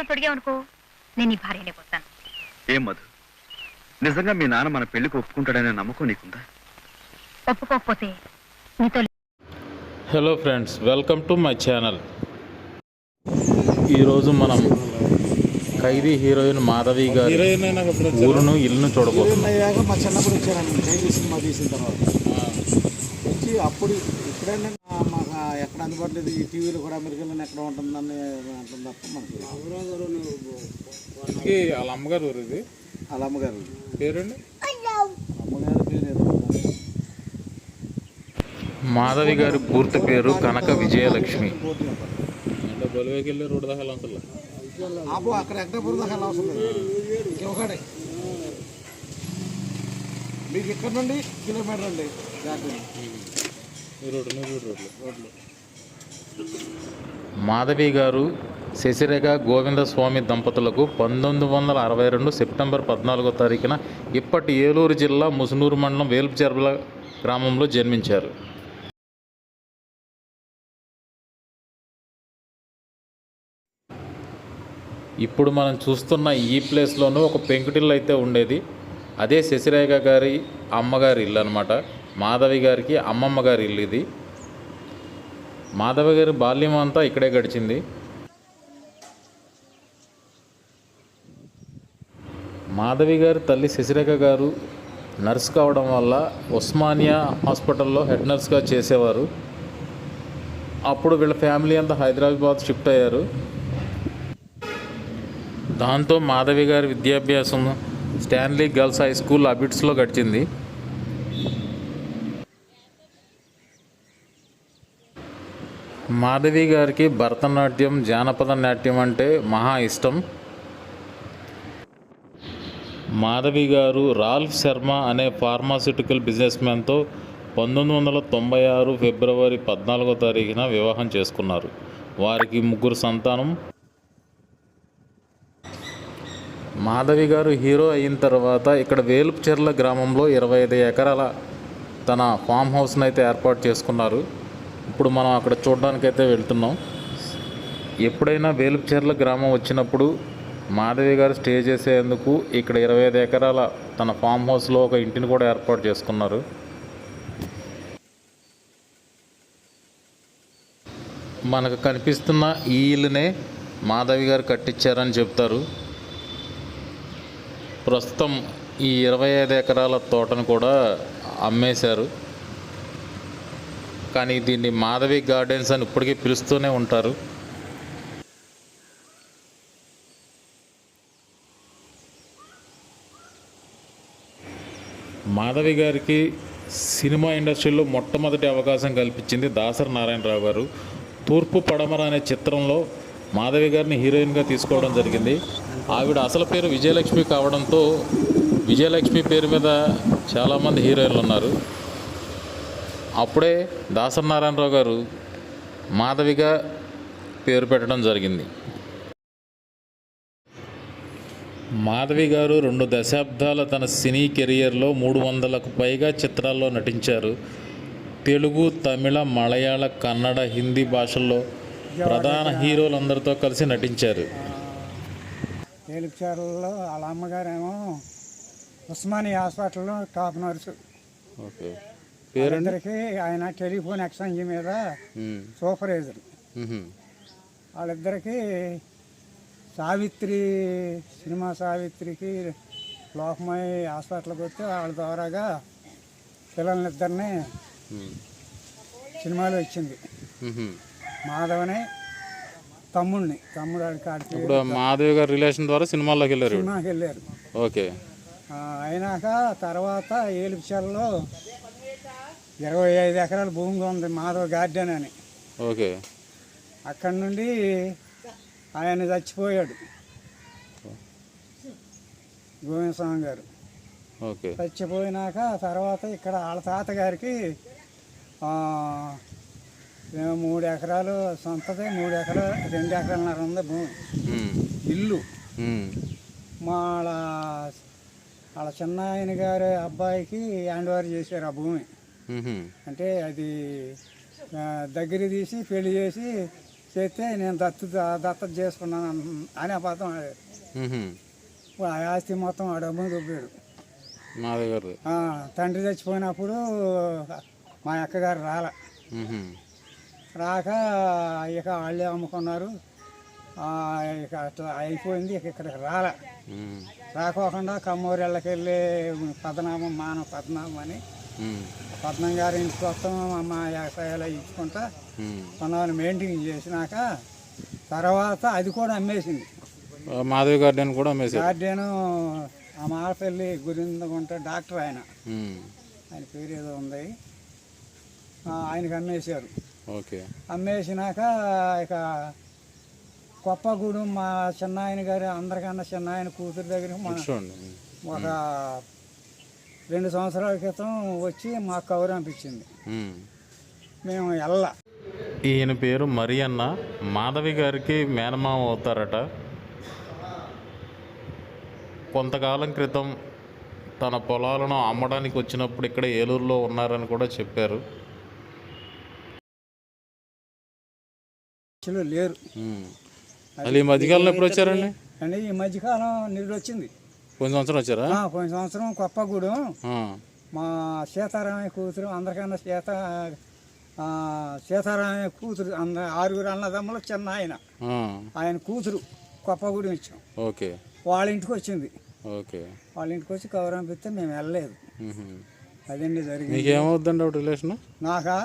కాపురం తొడిగావనుకో నేను నీ భార్యనే పోతాను. ఏం మధు? నిజంగా మీ నాన్న మన పెళ్ళికి ఒప్పుకుంటాడనే నమ్మకం నీకుందా? ఒప్పుకోకపోతే నీతో hello friends welcome to my channel ఈరోజు మనం ఖైదీ హీరోయిన్ మాధవి గారి ఊరును ఇల్లును చూడబోతున్నాం. మా చిన్నప్పుడు వచ్చారండి ఖైదీ సినిమా తీసిన తర్వాత వచ్చి అప్పుడు ఇప్పుడైనా మాకు ఎక్కడ అందుబాటులో లేదు ఈ టీవీలో కూడా అమెరికాలో ఎక్కడ ఉంటుందని అంటుంది తప్ప మనకి వాళ్ళ అమ్మగారు ఊరు ఇది? వాళ్ళ అమ్మగారు. పేరండి? అమ్మగారు పేరు. మాధవి గారి పూర్తి పేరు కనక విజయలక్ష్మి. కోటి చెప్పాలి. అంటే బొలివేకి వెళ్ళి రోడ్డు దాకా ఆపు అక్కడ దాకా ఒకడే. మీకు ఇక్కడ నుండి? కిలోమీటర్ అండి. మాధవి గారు శశిరేఖ గోవింద స్వామి దంపతులకు పంతొమ్మిది వందల అరవై రెండు సెప్టెంబర్ పద్నాలుగో తారీఖున ఇప్పటి ఏలూరు జిల్లా ముసునూరు మండలం వేల్పుచెర్ల గ్రామంలో జన్మించారు. ఇప్పుడు మనం చూస్తున్న ఈ ప్లేస్లోనూ ఒక పెంకుటిల్లు అయితే ఉండేది. అదే శశిరేఖ గారి అమ్మగారి ఇల్లు అనమాట మాధవి గారికి అమ్మమ్మ గారి ఇల్లు ఇది. మాధవి గారి బాల్యం అంతా ఇక్కడే గడిచింది. మాధవి గారి తల్లి శశిరేఖ గారు నర్స్ కావడం వల్ల ఉస్మానియా హాస్పిటల్లో హెడ్ నర్స్గా చేసేవారు. అప్పుడు వీళ్ళ ఫ్యామిలీ అంతా హైదరాబాద్ షిఫ్ట్ అయ్యారు. దాంతో మాధవి గారి విద్యాభ్యాసం స్టాన్లీ గర్ల్స్ హై స్కూల్ అబిట్స్లో గడిచింది. మాధవి గారికి భరతనాట్యం జానపద నాట్యం అంటే మహా ఇష్టం. మాధవి గారు రాల్ఫ్ శర్మ అనే ఫార్మాసిటికల్ బిజినెస్ మ్యాన్తో పంతొమ్మిది వందల తొంభై ఆరు ఫిబ్రవరి పద్నాలుగో తారీఖున వివాహం చేసుకున్నారు. వారికి ముగ్గురు సంతానం. మాధవి గారు హీరో అయిన తర్వాత ఇక్కడ వేలుపుచెర్ల గ్రామంలో ఇరవై ఐదు ఎకరాల తన ఫామ్ హౌస్ని అయితే ఏర్పాటు చేసుకున్నారు. ఇప్పుడు మనం అక్కడ చూడడానికైతే వెళ్తున్నాం. ఎప్పుడైనా వేలుపుచెర్ల గ్రామం వచ్చినప్పుడు మాధవి గారు స్టే చేసేందుకు ఇక్కడ ఇరవై ఐదు ఎకరాల తన ఫామ్ హౌస్లో ఒక ఇంటిని కూడా ఏర్పాటు చేసుకున్నారు. మనకు కనిపిస్తున్న ఈ ఇల్లునే మాధవి గారు కట్టించారని చెప్తారు. ప్రస్తుతం ఈ ఇరవై ఐదు ఎకరాల తోటను కూడా అమ్మేశారు. కానీ దీన్ని మాధవి గార్డెన్స్ అని ఇప్పటికీ పిలుస్తూనే ఉంటారు. మాధవి గారికి సినిమా ఇండస్ట్రీలో మొట్టమొదటి అవకాశం కల్పించింది దాసరి నారాయణరావు గారు. తూర్పు పడమర అనే చిత్రంలో మాధవి గారిని హీరోయిన్గా తీసుకోవడం జరిగింది. ఆవిడ అసలు పేరు విజయలక్ష్మి కావడంతో విజయలక్ష్మి పేరు మీద చాలామంది హీరోయిన్లు ఉన్నారు. అప్పుడే దాసరి నారాయణరావు గారు మాధవిగా పేరు పెట్టడం జరిగింది. మాధవి గారు రెండు దశాబ్దాల తన సినీ కెరియర్లో మూడు వందలకు పైగా చిత్రాల్లో నటించారు. తెలుగు తమిళ మలయాళ కన్నడ హిందీ భాషల్లో ప్రధాన హీరోలందరితో కలిసి నటించారు. తేలికచారులలో వాళ్ళ అమ్మగారేమో ఉస్మానియా హాస్పిటల్లో టాప్ నర్సు. ఓకే. వాళ్ళిద్దరికి ఆయన టెలిఫోన్ ఎక్స్చేంజ్ మీద సూపర్వైజర్. వాళ్ళిద్దరికి సావిత్రి సినిమా సావిత్రికి లోకమై హాస్పిటల్కి వస్తే వాళ్ళ ద్వారాగా పిల్లలిద్దరిని సినిమాలో ఇచ్చింది. మాధవని తమ్ముడిని తమ్ముడు ఇప్పుడు మాధవి గారి రిలేషన్ ద్వారా సినిమాల్లోకి వెళ్ళారు. సినిమాకి వెళ్ళారు. ఓకే. అయినాక తర్వాత ఏలుపుచల్లో ఇరవై ఐదు ఎకరాల భూమి ఉంది మాధవ గార్డెన్ అని. ఓకే. అక్కడి నుండి ఆయన చచ్చిపోయాడు. గోవిందస్వామి గారు. ఓకే. చచ్చిపోయినాక తర్వాత ఇక్కడ వాళ్ళ తాతగారికి మూడు ఎకరాలు సొంతది మూడు ఎకరాలు రెండు ఎకరాలన్నర ఉంది భూమి. ఇల్లు. మా వాళ్ళ వాళ్ళ చిన్న ఆయన గారి అబ్బాయికి హ్యాండ్ ఓవర్ చేశారు ఆ భూమి. అంటే అది దగ్గర తీసి పెళ్ళి చేసి చేస్తే నేను దత్తు దత్తత చేసుకున్నాను అన్- అబద్ధం ఆడాడు. ఆ ఆస్తి మొత్తం ఆ డబ్బుని దుబ్బాడు. తండ్రి చచ్చిపోయినప్పుడు మా అక్కగారు రాల. రాక ఇక వాళ్ళే అమ్ముకున్నారు. ఇక అట్లా అయిపోయింది ఇక ఇక్కడికి రాల. రాకోకుండా కమ్మూరెళ్ళకి వెళ్ళి పద్మనాభం మానవ పద్మనాభం అని పద్మం గారి ఇంటికి వస్తాం మా వ్యవసాయాలు ఇచ్చుకుంటా. కొన్నాళ్ళు మెయింటైన్ చేసినాక తర్వాత అది కూడా అమ్మేసింది. మాధవి గార్డెన్ కూడా అమ్మేశారు. గార్డెను ఆ మాలపల్లి గురిందగుంట డాక్టర్ ఆయన. ఆయన పేరు ఏదో ఉంది. ఆయనకి అమ్మేశారు. ఓకే. అమ్మేసినాక ఇక కొప్పగూడెం మా చిన్నాయన గారి అందరికన్నా చిన్నాయన కూతురు దగ్గర మన ఒక రెండు సంవత్సరాల క్రితం వచ్చి మాకు కవర్ అనిపించింది. మ్. మేము వెళ్ళ ఈయన పేరు మరి అన్న మాధవి గారికి మేనమామ అవుతారట. కొంతకాలం క్రితం తన పొలాలను అమ్మడానికి వచ్చినప్పుడు ఇక్కడ ఏలూరులో ఉన్నారని కూడా చెప్పారు. లేరు. మళ్ళీ ఈ మధ్యకాలంలో ఎప్పుడు వచ్చారండి? అంటే ఈ మధ్యకాలం నీళ్ళు వచ్చింది. పోయిన సంవత్సరం వచ్చారా? ఆ, పోయిన సంవత్సరం కొప్పగూడెం. ఆ. మా సీతారామయ్య కూతురు అందరికన్నా సీత ఆ, సీతారామయ్య కూతురు అంద ఆరుగురు అన్నదమ్ములు చిన్న ఆయన. ఆ. ఆయన కూతురు కొప్పగూడెం ఇచ్చాం. ఓకే. వాళ్ళ ఇంటికి వచ్చింది. ఓకే. వాళ్ళ ఇంటికి వచ్చి కవర్ పంపిస్తే మేము వెళ్ళలేదు. అదండి జరిగింది. మీకేమవుద్దండి ఆవిడ రిలేషన్? నాకా?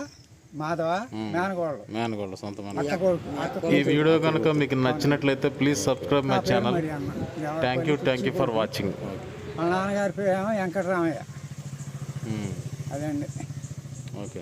మాధవ? మేనగోళ్ళు. మేనగోళ్ళ సొంత ఈ వీడియో కనుక మీకు నచ్చినట్లయితే please subscribe my channel thank you thank you for watching వాళ్ళ నాన్నగారి పేరు వెంకటరామయ్య. అదండి. ఓకే